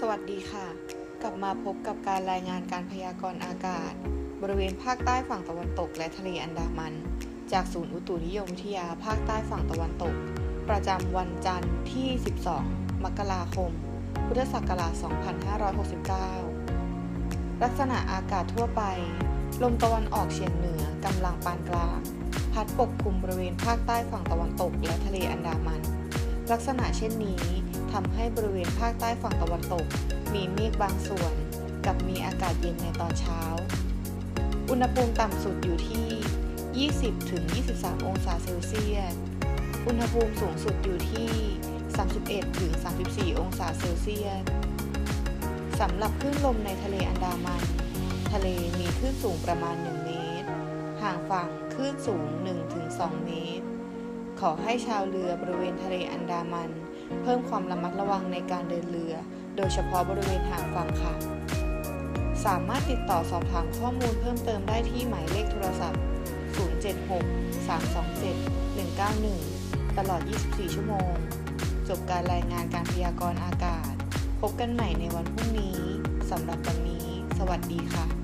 สวัสดีค่ะ กลับมาพบกับการรายงานการพยากรณ์อากาศ บริเวณภาคใต้ฝั่งตะวันตกและทะเลอันดามัน จากศูนย์อุตุนิยมวิทยาภาคใต้ฝั่งตะวันตก ประจำวันจันทร์ที่ 12 มกราคม พุทธศักราช 2569 ลักษณะอากาศทั่วไป ลมตะวันออกเฉียงเหนือกำลังปานกลาง พัดปกคลุมบริเวณภาคใต้ฝั่งตะวันตกและทะเลอันดามัน ลักษณะเช่นนี้ ทำให้บริเวณภาคใต้ฝั่งตะวันตก มีเมฆบางส่วน กับมีอากาศเย็นในตอนเช้า อุณหภูมิต่ำสุดอยู่ที่ 20-23 องศาเซลเซียส อุณหภูมิสูงสุดอยู่ที่ 31-34 องศาเซลเซียสสำหรับคลื่นลมในทะเลอันดามัน ทะเลมีคลื่นสูงประมาณ 1 เมตร ห่างฝั่งคลื่นสูง 1-2 เมตร ขอให้ชาวเรือบริเวณทะเลอันดามัน เพิ่มความระมัดระวังในการเดินเรือ โดยเฉพาะบริเวณห่างฝั่งค่ะ สามารถติดต่อสอบถามข้อมูลเพิ่มเติมได้ที่หมายเลขโทรศัพท์ 076 327 191 ตลอด 24 ชั่วโมง จบการรายงานการพยากรณ์อากาศ พบกันใหม่ในวันพรุ่งนี้ สำหรับวันนี้ สวัสดีค่ะ